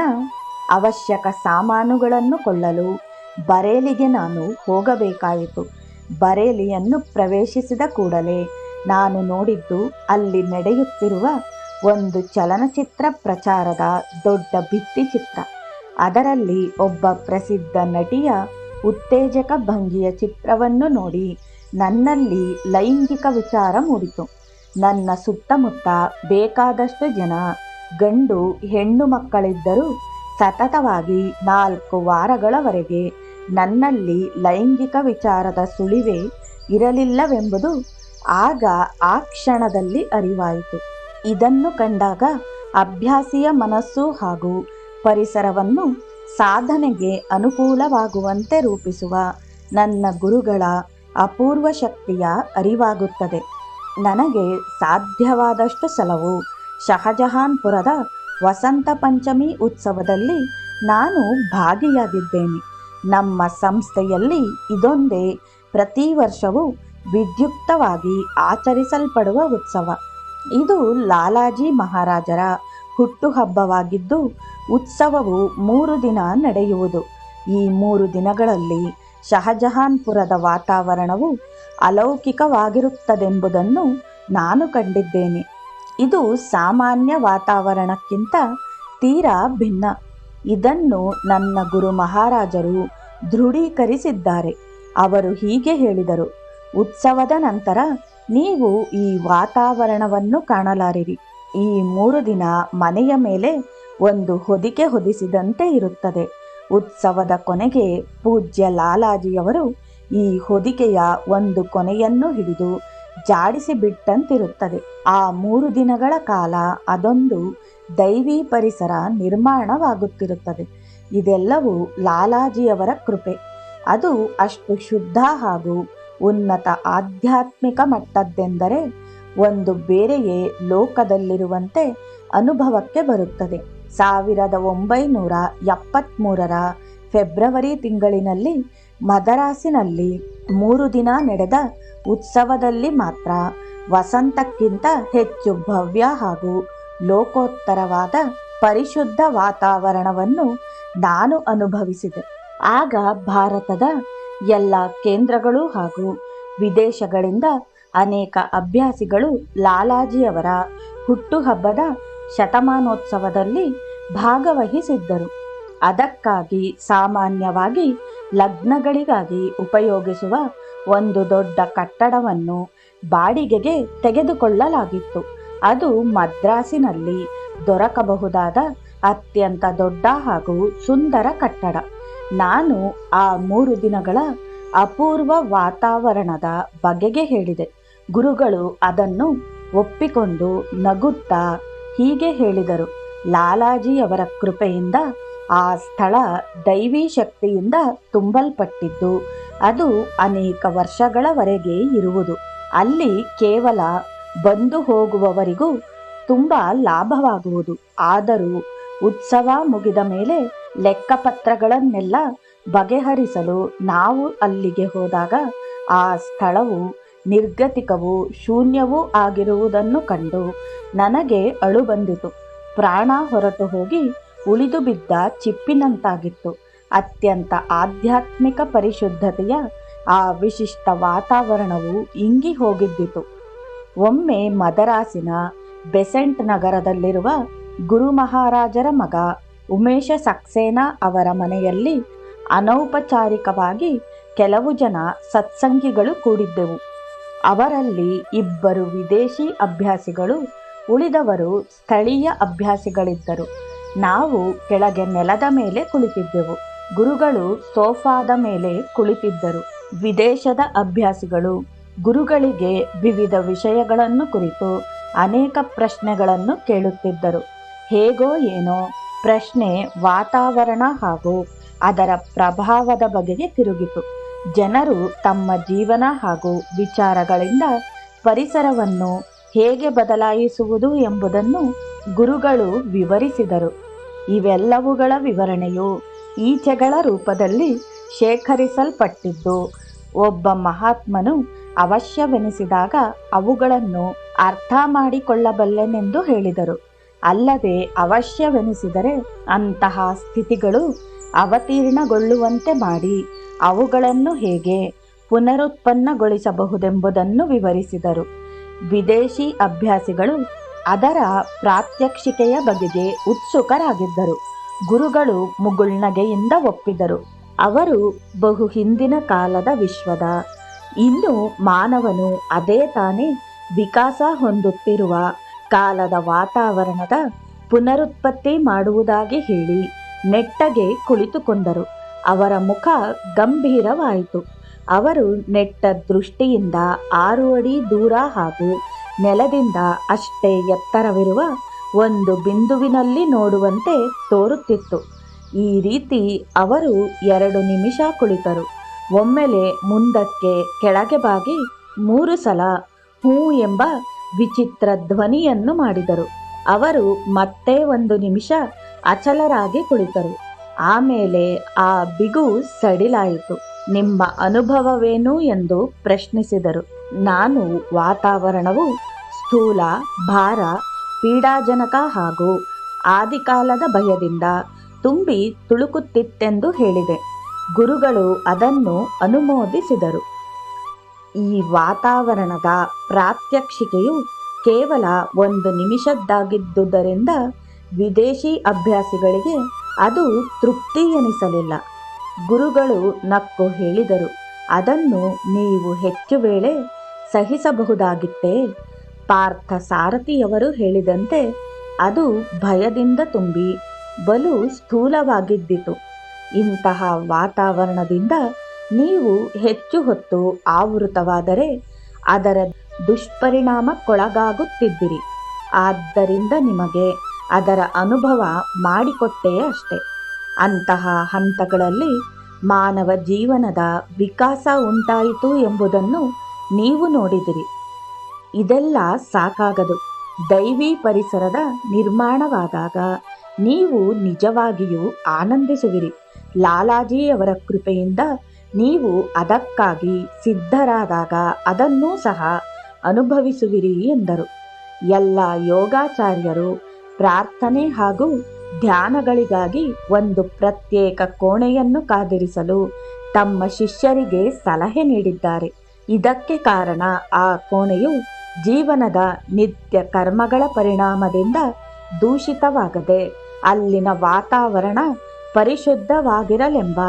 S1: ಅವಶ್ಯಕ ಸಾಮಾನುಗಳನ್ನು ಕೊಳ್ಳಲು ಬರೇಲಿಗೆ ನಾನು ಹೋಗಬೇಕಾಯಿತು. ಬರೇಲಿಯನ್ನು ಪ್ರವೇಶಿಸಿದ ಕೂಡಲೇ ನಾನು ನೋಡಿದ್ದು ಅಲ್ಲಿ ನಡೆಯುತ್ತಿರುವ ಒಂದು ಚಲನಚಿತ್ರ ಪ್ರಚಾರದ ದೊಡ್ಡ ಭಿತ್ತಿಚಿತ್ರ ಅದರಲ್ಲಿ ಒಬ್ಬ ಪ್ರಸಿದ್ಧ ನಟಿಯ ಉತ್ತೇಜಕ ಭಂಗಿಯ ಚಿತ್ರವನ್ನು ನೋಡಿ ನನ್ನಲ್ಲಿ ಲೈಂಗಿಕ ವಿಚಾರ ಮೂಡಿತು. ನನ್ನ ಸುತ್ತಮುತ್ತ ಬೇಕಾದಷ್ಟು ಜನ, ಗಂಡು, ಹೆಣ್ಣು ಮಕ್ಕಳಿದ್ದರೂ ಸತತವಾಗಿ ನಾಲ್ಕು ವಾರಗಳವರೆಗೆ ನನ್ನಲ್ಲಿ ಲೈಂಗಿಕ ವಿಚಾರದ ಸುಳಿವೇ ಇರಲಿಲ್ಲವೆಂಬುದು ಆಗ ಆ ಕ್ಷಣದಲ್ಲಿ ಅರಿವಾಯಿತು. ಇದನ್ನು ಕಂಡಾಗ ಅಭ್ಯಾಸಿಯ ಮನಸ್ಸು ಹಾಗೂ ಪರಿಸರವನ್ನು ಸಾಧನೆಗೆ ಅನುಕೂಲವಾಗುವಂತೆ ರೂಪಿಸುವ ನನ್ನ ಗುರುಗಳ ಅಪೂರ್ವ ಶಕ್ತಿಯ ಅರಿವಾಗುತ್ತದೆ. ನನಗೆ ಸಾಧ್ಯವಾದಷ್ಟು ಸಲವು ಶಹಜಹಾನ್ಪುರದ ವಸಂತ ಪಂಚಮಿ ಉತ್ಸವದಲ್ಲಿ ನಾನು ಭಾಗಿಯಾಗಿದ್ದೇನೆ. ನಮ್ಮ ಸಂಸ್ಥೆಯಲ್ಲಿ ಇದೊಂದೇ ಪ್ರತಿ ವರ್ಷವೂ ವಿದ್ಯುಕ್ತವಾಗಿ ಆಚರಿಸಲ್ಪಡುವ ಉತ್ಸವ. ಇದು ಲಾಲಾಜಿ ಮಹಾರಾಜರ ಹುಟ್ಟುಹಬ್ಬವಾಗಿದ್ದು, ಉತ್ಸವವು ಮೂರು ದಿನ ನಡೆಯುವುದು. ಈ ಮೂರು ದಿನಗಳಲ್ಲಿ ಶಹಜಹಾನ್ಪುರದ ವಾತಾವರಣವು ಅಲೌಕಿಕವಾಗಿರುತ್ತದೆಂಬುದನ್ನು ನಾನು ಕಂಡಿದ್ದೇನೆ. ಇದು ಸಾಮಾನ್ಯ ವಾತಾವರಣಕ್ಕಿಂತ ತೀರಾ ಭಿನ್ನ. ಇದನ್ನು ನನ್ನ ಗುರು ಮಹಾರಾಜರು ದೃಢೀಕರಿಸಿದ್ದಾರೆ. ಅವರು ಹೀಗೆ ಹೇಳಿದರು, ಉತ್ಸವದ ನಂತರ ನೀವು ಈ ವಾತಾವರಣವನ್ನು ಕಾಣಲಾರಿರಿ. ಈ ಮೂರು ದಿನ ಮನೆಯ ಮೇಲೆ ಒಂದು ಹೊದಿಕೆ ಹೊದಿಸಿದಂತೆ ಇರುತ್ತದೆ. ಉತ್ಸವದ ಕೊನೆಗೆ ಪೂಜ್ಯ ಲಾಲಾಜಿಯವರು ಈ ಹೊದಿಕೆಯ ಒಂದು ಕೊನೆಯನ್ನು ಹಿಡಿದು ಜಾಡಿಸಿ ಬಿಟ್ಟಂತಿರುತ್ತದೆ ಆ ಮೂರು ದಿನಗಳ ಕಾಲ ಅದೊಂದು ದೈವಿ ಪರಿಸರ ನಿರ್ಮಾಣವಾಗುತ್ತಿರುತ್ತದೆ. ಇದೆಲ್ಲವೂ ಲಾಲಾಜಿಯವರ ಕೃಪೆ. ಅದು ಅಷ್ಟು ಶುದ್ಧ ಹಾಗೂ ಉನ್ನತ ಆಧ್ಯಾತ್ಮಿಕ ಮಟ್ಟದ್ದೆಂದರೆ ಒಂದು ಬೇರೆಯೇ ಲೋಕದಲ್ಲಿರುವಂತೆ ಅನುಭವಕ್ಕೆ ಬರುತ್ತದೆ. ಸಾವಿರದ ಒಂಬೈನೂರ ಎಪ್ಪತ್ತ್ಮೂರರ ಫೆಬ್ರವರಿ ತಿಂಗಳಿನಲ್ಲಿ ಮದರಾಸಿನಲ್ಲಿ ಮೂರು ದಿನ ನಡೆದ ಉತ್ಸವದಲ್ಲಿ ಮಾತ್ರ ವಸಂತಕ್ಕಿಂತ ಹೆಚ್ಚು ಭವ್ಯ ಹಾಗೂ ಲೋಕೋತ್ತರವಾದ ಪರಿಶುದ್ಧ ವಾತಾವರಣವನ್ನು ನಾನು ಅನುಭವಿಸಿದೆ. ಆಗ ಭಾರತದ ಎಲ್ಲ ಕೇಂದ್ರಗಳು ಹಾಗೂ ವಿದೇಶಗಳಿಂದ ಅನೇಕ ಅಭ್ಯಾಸಿಗಳು ಲಾಲಾಜಿಯವರ ಹುಟ್ಟುಹಬ್ಬದ ಶತಮಾನೋತ್ಸವದಲ್ಲಿ ಭಾಗವಹಿಸಿದ್ದರು. ಅದಕ್ಕಾಗಿ ಸಾಮಾನ್ಯವಾಗಿ ಲಗ್ನಗಳಿಗಾಗಿ ಉಪಯೋಗಿಸುವ ಒಂದು ದೊಡ್ಡ ಕಟ್ಟಡವನ್ನು ಬಾಡಿಗೆಗೆ ತೆಗೆದುಕೊಳ್ಳಲಾಗಿತ್ತು. ಅದು ಮದ್ರಾಸಿನಲ್ಲಿ ದೊರಕಬಹುದಾದ ಅತ್ಯಂತ ದೊಡ್ಡ ಹಾಗೂ ಸುಂದರ ಕಟ್ಟಡ. ನಾನು ಆ ಮೂರು ದಿನಗಳ ಅಪೂರ್ವ ವಾತಾವರಣದ ಬಗೆಗೆ ಹೇಳಿದೆ. ಗುರುಗಳು ಅದನ್ನು ಒಪ್ಪಿಕೊಂಡು ನಗುತ್ತಾ ಹೀಗೆ ಹೇಳಿದರು. ಲಾಲಾಜಿಯವರ ಕೃಪೆಯಿಂದ ಆ ಸ್ಥಳ ದೈವಿ ಶಕ್ತಿಯಿಂದ ತುಂಬಲ್ಪಟ್ಟಿದ್ದು, ಅದು ಅನೇಕ ವರ್ಷಗಳವರೆಗೆ ಇರುವುದು. ಅಲ್ಲಿ ಕೇವಲ ಬಂದು ಹೋಗುವವರಿಗೂ ತುಂಬ ಲಾಭವಾಗುವುದು. ಆದರೂ ಉತ್ಸವ ಮುಗಿದ ಮೇಲೆ ಲೆಕ್ಕಪತ್ರಗಳನ್ನೆಲ್ಲ ಬಗೆಹರಿಸಲು ನಾವು ಅಲ್ಲಿಗೆ ಹೋದಾಗ ಆ ಸ್ಥಳವು ನಿರ್ಗತಿಕವೂ ಶೂನ್ಯವೂ ಆಗಿರುವುದನ್ನು ಕಂಡು ನನಗೆ ಅಳು ಬಂದಿತು ಪ್ರಾಣ ಹೊರಟು ಹೋಗಿ ಉಳಿದು ಬಿದ್ದ ಚಿಪ್ಪಿನಂತಾಗಿತ್ತು. ಅತ್ಯಂತ ಆಧ್ಯಾತ್ಮಿಕ ಪರಿಶುದ್ಧತೆಯ ಆ ವಿಶಿಷ್ಟ ವಾತಾವರಣವು ಇಂಗಿ ಹೋಗಿದ್ದಿತು. ಒಮ್ಮೆ ಮದರಾಸಿನ ಬೆಸೆಂಟ್ ನಗರದಲ್ಲಿರುವ ಗುರು ಮಹಾರಾಜರ ಮಗ ಉಮೇಶ ಸಕ್ಸೇನಾ ಅವರ ಮನೆಯಲ್ಲಿ ಅನೌಪಚಾರಿಕವಾಗಿ ಕೆಲವು ಜನ ಸತ್ಸಂಗಿಗಳು ಕೂಡಿದ್ದೆವು. ಅವರಲ್ಲಿ ಇಬ್ಬರು ವಿದೇಶಿ ಅಭ್ಯಾಸಿಗಳು, ಉಳಿದವರು ಸ್ಥಳೀಯ ಅಭ್ಯಾಸಿಗಳಿದ್ದರು. ನಾವು ಕೆಳಗೆ ನೆಲದ ಮೇಲೆ ಕುಳಿತಿದ್ದೆವು. ಗುರುಗಳು ಸೋಫಾದ ಮೇಲೆ ಕುಳಿತಿದ್ದರು. ವಿದೇಶದ ಅಭ್ಯಾಸಿಗಳು ಗುರುಗಳಿಗೆ ವಿವಿಧ ವಿಷಯಗಳನ್ನು ಕುರಿತು ಅನೇಕ ಪ್ರಶ್ನೆಗಳನ್ನು ಕೇಳುತ್ತಿದ್ದರು. ಹೇಗೋ ಏನೋ ಪ್ರಶ್ನೆ ವಾತಾವರಣ ಹಾಗೂ ಅದರ ಪ್ರಭಾವದ ಬಗೆಗೆ ತಿರುಗಿತು. ಜನರು ತಮ್ಮ ಜೀವನ ಹಾಗೂ ವಿಚಾರಗಳಿಂದ ಪರಿಸರವನ್ನು ಹೇಗೆ ಬದಲಾಯಿಸುವುದು ಎಂಬುದನ್ನು ಗುರುಗಳು ವಿವರಿಸಿದರು. ಇವೆಲ್ಲವುಗಳ ವಿವರಣೆಯು ಈಚೆಗಳ ರೂಪದಲ್ಲಿ ಶೇಖರಿಸಲ್ಪಟ್ಟಿದ್ದು, ಒಬ್ಬ ಮಹಾತ್ಮನು ಅವಶ್ಯವೆನಿಸಿದಾಗ ಅವುಗಳನ್ನು ಅರ್ಥ ಮಾಡಿಕೊಳ್ಳಬಲ್ಲೆನೆಂದು ಹೇಳಿದರು. ಅಲ್ಲದೆ ಅವಶ್ಯವೆನಿಸಿದರೆ ಅಂತಹ ಸ್ಥಿತಿಗಳು ಅವತೀರ್ಣಗೊಳ್ಳುವಂತೆ ಮಾಡಿ ಅವುಗಳನ್ನು ಹೇಗೆ ಪುನರುತ್ಪನ್ನಗೊಳಿಸಬಹುದೆಂಬುದನ್ನು ವಿವರಿಸಿದರು. ವಿದೇಶಿ ಅಭ್ಯಾಸಿಗಳು ಅದರ ಪ್ರಾತ್ಯಕ್ಷಿಕೆಯ ಬಗೆಗೆ ಉತ್ಸುಕರಾಗಿದ್ದರು. ಗುರುಗಳು ಮುಗುಳ್ನಗೆಯಿಂದ ಒಪ್ಪಿದರು. ಅವರು ಬಹು ಹಿಂದಿನ ಕಾಲದ ವಿಶ್ವದ ಇನ್ನು ಮಾನವನು ಅದೇ ತಾನೇ ವಿಕಾಸ ಹೊಂದುತ್ತಿರುವ ಕಾಲದ ವಾತಾವರಣದ ಪುನರುತ್ಪತ್ತಿ ಮಾಡುವುದಾಗಿ ಹೇಳಿ ನೆಟ್ಟಗೆ ಕುಳಿತುಕೊಂಡರು. ಅವರ ಮುಖ ಗಂಭೀರವಾಯಿತು. ಅವರು ನೆಟ್ಟ ದೃಷ್ಟಿಯಿಂದ ಆರು ಅಡಿ ದೂರ ಹಾಗೂ ನೆಲದಿಂದ ಅಷ್ಟೇ ಎತ್ತರವಿರುವ ಒಂದು ಬಿಂದುವಿನಲ್ಲಿ ನೋಡುವಂತೆ ತೋರುತ್ತಿತ್ತು. ಈ ರೀತಿ ಅವರು ಎರಡು ನಿಮಿಷ ಕುಳಿತರು. ಒಮ್ಮೆಲೆ ಮುಂದಕ್ಕೆ ಕೆಳಗೆ ಬಾಗಿ ಮೂರು ಸಲ ಹೂ ಎಂಬ ವಿಚಿತ್ರ ಧ್ವನಿಯನ್ನು ಮಾಡಿದರು. ಅವರು ಮತ್ತೆ ಒಂದು ನಿಮಿಷ ಅಚಲರಾಗಿ ಕುಳಿತರು. ಆಮೇಲೆ ಆ ಬಿಗು ಸಡಿಲಾಯಿತು. ನಿಮ್ಮ ಅನುಭವವೇನು? ಎಂದು ಪ್ರಶ್ನಿಸಿದರು. ನಾನು ವಾತಾವರಣವು ಸ್ಥೂಲ, ಭಾರ, ಪೀಡಾಜನಕ ಹಾಗೂ ಆದಿಕಾಲದ ಭಯದಿಂದ ತುಂಬಿ ತುಳುಕುತ್ತಿತ್ತೆಂದು ಹೇಳಿದೆ. ಗುರುಗಳು ಅದನ್ನು ಅನುಮೋದಿಸಿದರು. ಈ ವಾತಾವರಣದ ಪ್ರಾತ್ಯಕ್ಷಿಕೆಯು ಕೇವಲ ಒಂದು ನಿಮಿಷದ್ದಾಗಿದ್ದುದರಿಂದ ವಿದೇಶಿ ಅಭ್ಯಾಸಿಗಳಿಗೆ ಅದು ತೃಪ್ತಿ ಎನಿಸಲಿಲ್ಲ. ಗುರುಗಳು ನಕ್ಕು ಹೇಳಿದರು, ಅದನ್ನು ನೀವು ಹೆಚ್ಚು ವೇಳೆ ಸಹಿಸಬಹುದಾಗಿತ್ತೇ? ಪಾರ್ಥ ಸಾರಥಿಯವರು ಹೇಳಿದಂತೆ, ಅದು ಭಯದಿಂದ ತುಂಬಿ ಬಲು ಸ್ಥೂಲವಾಗಿದ್ದಿತು. ಇಂತಹ ವಾತಾವರಣದಿಂದ ನೀವು ಹೆಚ್ಚು ಹೊತ್ತು ಆವೃತವಾದರೆ ಅದರ ದುಷ್ಪರಿಣಾಮಕ್ಕೊಳಗಾಗುತ್ತಿದ್ದಿರಿ. ಆದ್ದರಿಂದ ನಿಮಗೆ ಅದರ ಅನುಭವ ಮಾಡಿಕೊಟ್ಟೇ ಅಷ್ಟೆ. ಅಂತಹ ಹಂತಗಳಲ್ಲಿ ಮಾನವ ಜೀವನದ ವಿಕಾಸ ಉಂಟಾಯಿತು ಎಂಬುದನ್ನು ನೀವು ನೋಡಿದಿರಿ. ಇದೆಲ್ಲ ಸಾಕಾಗದು. ದೈವಿ ಪರಿಸರದ ನಿರ್ಮಾಣವಾದಾಗ ನೀವು ನಿಜವಾಗಿಯೂ ಆನಂದಿಸುವಿರಿ. ಲಾಲಾಜಿಯವರ ಕೃಪೆಯಿಂದ ನೀವು ಅದಕ್ಕಾಗಿ ಸಿದ್ಧರಾದಾಗ ಅದನ್ನೂ ಸಹ ಅನುಭವಿಸುವಿರಿ ಎಂದರು. ಎಲ್ಲ ಯೋಗಾಚಾರ್ಯರು ಪ್ರಾರ್ಥನೆ ಹಾಗೂ ಧ್ಯಾನಗಳಿಗಾಗಿ ಒಂದು ಪ್ರತ್ಯೇಕ ಕೋಣೆಯನ್ನು ಕಾದಿರಿಸಲು ತಮ್ಮ ಶಿಷ್ಯರಿಗೆ ಸಲಹೆ ನೀಡಿದ್ದಾರೆ. ಇದಕ್ಕೆ ಕಾರಣ ಆ ಕೋಣೆಯು ಜೀವನದ ನಿತ್ಯ ಕರ್ಮಗಳ ಪರಿಣಾಮದಿಂದ ದೂಷಿತವಾಗದೆ ಅಲ್ಲಿನ ವಾತಾವರಣ ಪರಿಶುದ್ಧವಾಗಿರಲೆಂಬ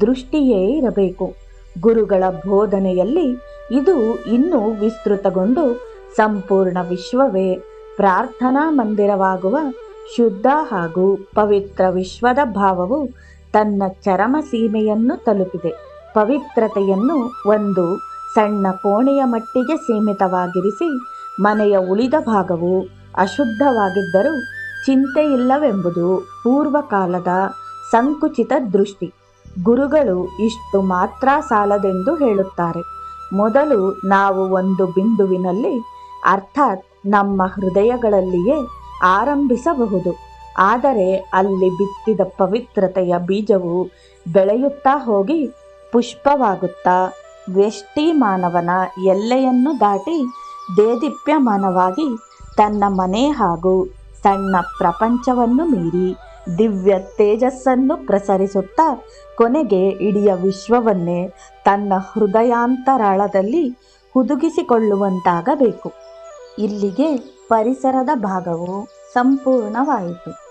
S1: ದೃಷ್ಟಿಯೇ ಇರಬೇಕು. ಗುರುಗಳ ಬೋಧನೆಯಲ್ಲಿ ಇದು ಇನ್ನೂ ವಿಸ್ತೃತಗೊಂಡು ಸಂಪೂರ್ಣ ವಿಶ್ವವೇ ಪ್ರಾರ್ಥನಾ ಮಂದಿರವಾಗುವ ಶುದ್ಧ ಹಾಗೂ ಪವಿತ್ರ ವಿಶ್ವದ ಭಾವವು ತನ್ನ ಚರಮ ಸೀಮೆಯನ್ನು ತಲುಪಿದೆ. ಪವಿತ್ರತೆಯನ್ನು ಒಂದು ಸಣ್ಣ ಕೋಣೆಯ ಮಟ್ಟಿಗೆ ಸೀಮಿತವಾಗಿರಿಸಿ ಮನೆಯ ಉಳಿದ ಭಾಗವು ಅಶುದ್ಧವಾಗಿದ್ದರೂ ಚಿಂತೆಯಿಲ್ಲವೆಂಬುದು ಪೂರ್ವಕಾಲದ ಸಂಕುಚಿತ ದೃಷ್ಟಿ. ಗುರುಗಳು ಇಷ್ಟು ಮಾತ್ರ ಸಾಲದೆಂದು ಹೇಳುತ್ತಾರೆ. ಮೊದಲು ನಾವು ಒಂದು ಬಿಂದುವಿನಲ್ಲಿ, ಅರ್ಥಾತ್ ನಮ್ಮ ಹೃದಯಗಳಲ್ಲಿಯೇ ಆರಂಭಿಸಬಹುದು. ಆದರೆ ಅಲ್ಲಿ ಬಿತ್ತಿದ ಪವಿತ್ರತೆಯ ಬೀಜವು ಬೆಳೆಯುತ್ತಾ ಹೋಗಿ ಪುಷ್ಪವಾಗುತ್ತಾ ವ್ಯಷ್ಟಿ ಮಾನವನ ಎಲ್ಲೆಯನ್ನು ದಾಟಿ ದೇದೀಪ್ಯಮಾನವಾಗಿ ತನ್ನ ಮನೆ ಹಾಗೂ ಸಣ್ಣ ಪ್ರಪಂಚವನ್ನು ಮೀರಿ ದಿವ್ಯ ತೇಜಸ್ಸನ್ನು ಪ್ರಸರಿಸುತ್ತಾ ಕೊನೆಗೆ ಇಡಿಯ ವಿಶ್ವವನ್ನೇ ತನ್ನ ಹೃದಯಾಂತರಾಳದಲ್ಲಿ ಹುದುಗಿಸಿಕೊಳ್ಳುವಂತಾಗಬೇಕು. ಇಲ್ಲಿಗೆ ಪರಿಸರದ ಭಾಗವು ಸಂಪೂರ್ಣವಾಯಿತು.